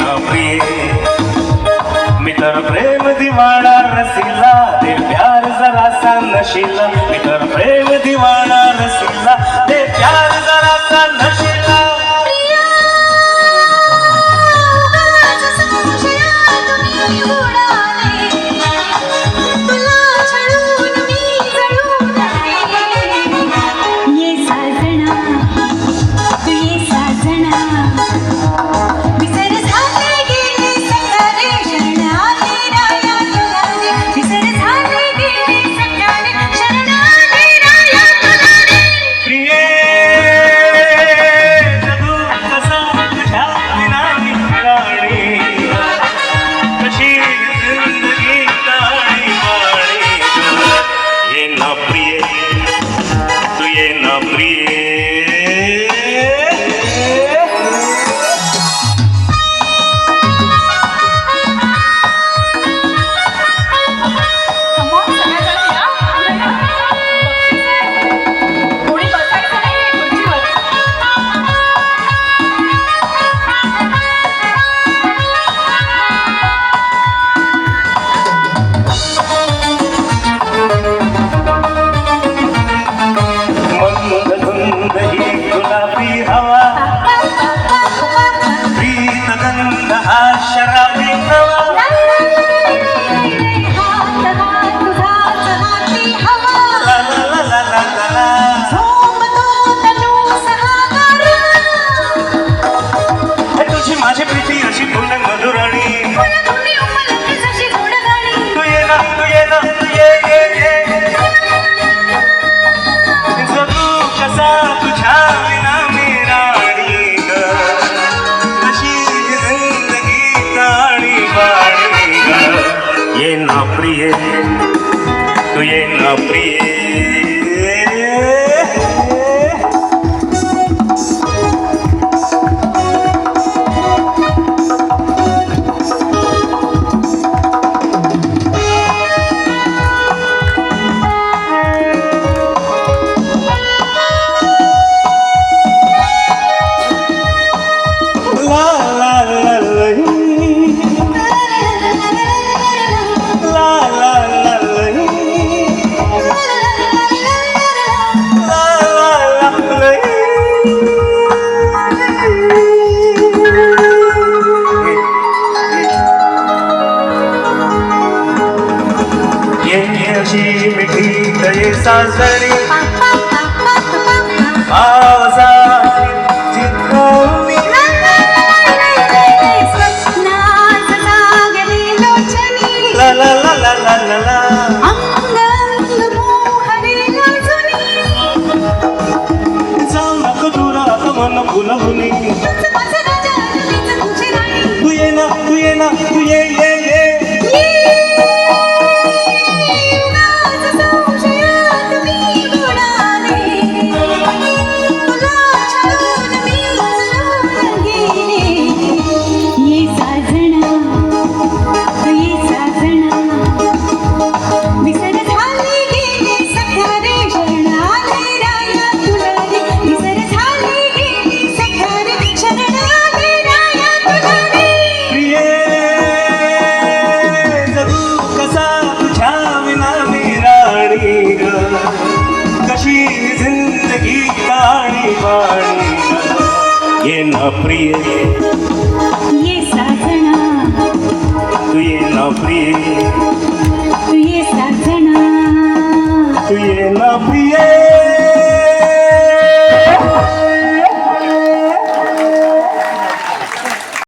ना प्रिय मी तर प्रेम दिवाणा रसिला ते प्यार जरासा नशिला. मी तर प्रेम दिवाणा তুই না প্রিয়ে তুই না প্রিয়ে। तुझी मिठी तये साजरी ये ना प्रिय। ये साजना तू ये ना प्रिय। तू ये साजना तू ये ना प्रिय।